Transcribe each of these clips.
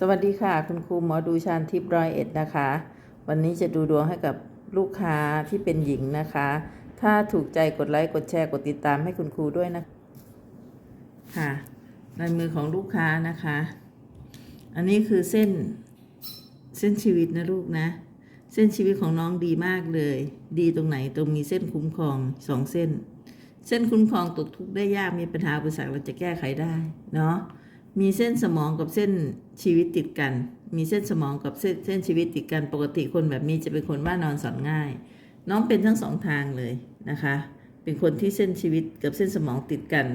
สวัสดีค่ะ คุณครูหมอดูชาญทิพย์ร้อยเอ็ดนะคะ วันนี้จะดูดวงให้กับลูกค้าที่เป็นหญิงนะคะ ถ้าถูกใจกดไลค์กดแชร์กดติดตามให้คุณครูด้วยนะค่ะลายมือของลูกค้านะคะ อันนี้คือเส้นเส้นชีวิตนะลูกนะ เส้นชีวิตของน้องดีมากเลย ดีตรงไหนตรงมีเส้นคุ้มครองสองเส้น เส้นคุ้มครองตกทุกข์ได้ยากมีปัญหาอุปสรรคเราจะแก้ไขได้เนาะ มีเส้นสมองกับเส้นชีวิตติดกัน มีเส้นสมองกับเส้นเส้นชีวิตติดกัน ปกติคนแบบนี้จะเป็นคนบ้านอนสอนง่าย น้องเป็นทั้งสองทางเลยนะคะ เป็นคนที่เส้นชีวิตกับเส้นสมองติดกัน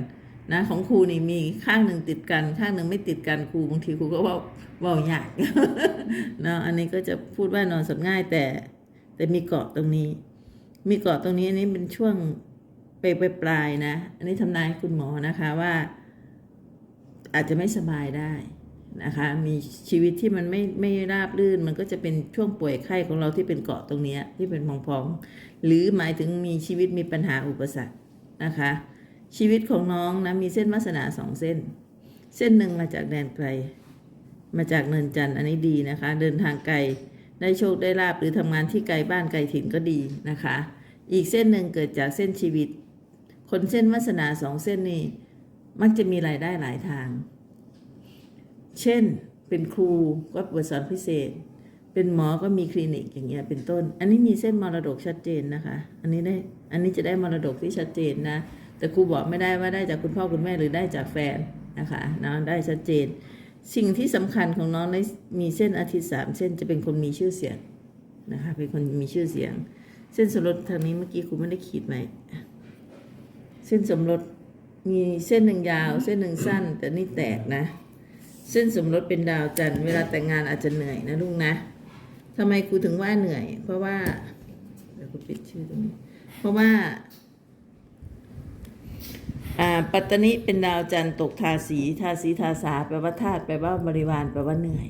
นะของครูนี่มีข้างหนึ่งติดกัน ข้างหนึ่งไม่ติดกันครูบางทีครูก็ว่าว่ายากเนาะอันนี้ก็จะพูดว่านอนสอนง่ายแต่แต่มีเกาะตรงนี้ มีเกาะตรงนี้อันนี้เป็นช่วงไปไปปลายๆนะ อันนี้ทำนายคุณหมอนะคะว่า อาจจะไม่สบายได้นะคะ มีชีวิตที่มันไม่ไม่ราบรื่น มันก็จะเป็นช่วงป่วยไข้ของเราที่เป็นเกาะตรงนี้ที่เป็นพองๆ หรือหมายถึงมีชีวิตมีปัญหาอุปสรรคนะคะ ชีวิตของน้องนะมีเส้นวาสนาสองเส้น เส้นหนึ่งมาจากแดนไกล มาจากเนินจันทร์อันนี้ดีนะคะ เดินทางไกลได้โชคได้ลาบหรือทำงานที่ไกลบ้านไกลถิ่นก็ดีนะคะ อีกเส้นหนึ่งเกิดจากเส้นชีวิต คนเส้นวาสนาสองเส้นนี้ มักจะมีรายได้หลายทาง เช่น เป็นครูก็เปิดสอนพิเศษ เป็นหมอก็มีคลินิกอย่างเงี้ยเป็นต้น อันนี้มีเส้นมรดกชัดเจนนะคะ อันนี้ได้ อันนี้จะได้มรดกที่ชัดเจนนะ แต่ครูบอกไม่ได้ว่าได้จากคุณพ่อคุณแม่หรือได้จากแฟนนะคะน้องได้ชัดเจน สิ่งที่สำคัญของน้องได้มีเส้นอาทิตย์สามเส้นจะเป็นคนมีชื่อเสียงนะคะ เป็นคนมีชื่อเสียง เส้นสมรสทางนี้เมื่อกี้ครูไม่ได้ขีดไหม เส้นสมรส มีเส้นหนึ่งยาว เส้นหนึ่งสั้น แต่นี่แตกนะ เส้นสมรสเป็นดาวจันทร์เวลาแต่งงานอาจจะเหนื่อยนะลุงนะทำไมครูถึงว่าเหนื่อย เพราะว่าเดี๋ยวครูปิดชื่อตรงนี้ เพราะว่าอ่าปัตตนิเป็นดาวจันทร์ตกทาสีทาสีทาสาแปลว่าธาตุแปลว่าบริวารแปลว่าเหนื่อย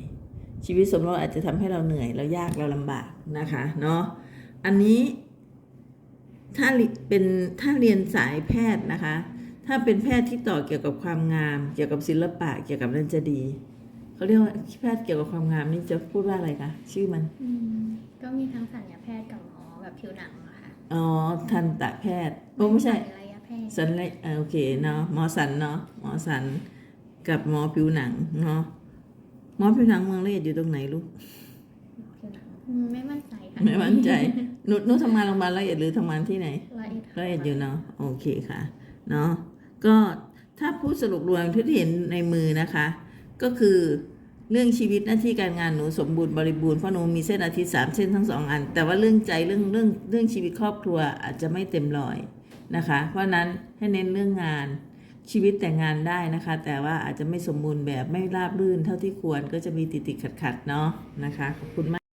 ชีวิตสมรสอาจจะทำให้เราเหนื่อยเรายากเราลำบากนะคะเนาะอันนี้ถ้าเป็นถ้าเรียนสายแพทย์นะคะ ถ้าเป็นแพทย์ที่ต่อเกี่ยวกับความงาม เกี่ยวกับศิลปะ เกี่ยวกับนั่นจะดี เขาเรียกว่าแพทย์เกี่ยวกับความงามนี่จะพูดว่าอะไรคะชื่อมัน อืมก็มีทั้งสัญญาแพทย์กับหมอแบบผิวหนังอะค่ะอ๋อทันตแพทย์โอ้ไม่ใช่ศัลยแพทย์สันเลยเออโอเคเนาะหมอสันเนาะหมอสันกับหมอผิวหนังเนาะหมอผิวหนังเมืองละเอียดอยู่ตรงไหนลูกผิวหนังอืมไม่มั่นใจค่ะไม่มั่นใจหนุหนุทำงานโรงพยาบาลละเอียดหรือทำงานที่ไหน ละเอียดค่ะ ละเอียดอยู่เนาะโอเคค่ะ เนาะ ก็ถ้าพูดสรุปรวมที่เห็นในมือนะคะ ก็คือเรื่องชีวิตหน้าที่การงานหนูสมบูรณ์บริบูรณ์เพราะหนูมีเส้นอาทิตย์สามเส้นทั้งสองอัน แต่ว่าเรื่องใจเรื่องเรื่องเรื่องชีวิตครอบครัวอาจจะไม่เต็มร้อยนะคะ เพราะนั้นให้เน้นเรื่องงานชีวิตแต่งงานได้นะคะ แต่ว่าอาจจะไม่สมบูรณ์แบบไม่ราบรื่นเท่าที่ควรก็จะมีติดติดขัดขัดๆเนาะนะคะขอบคุณมาก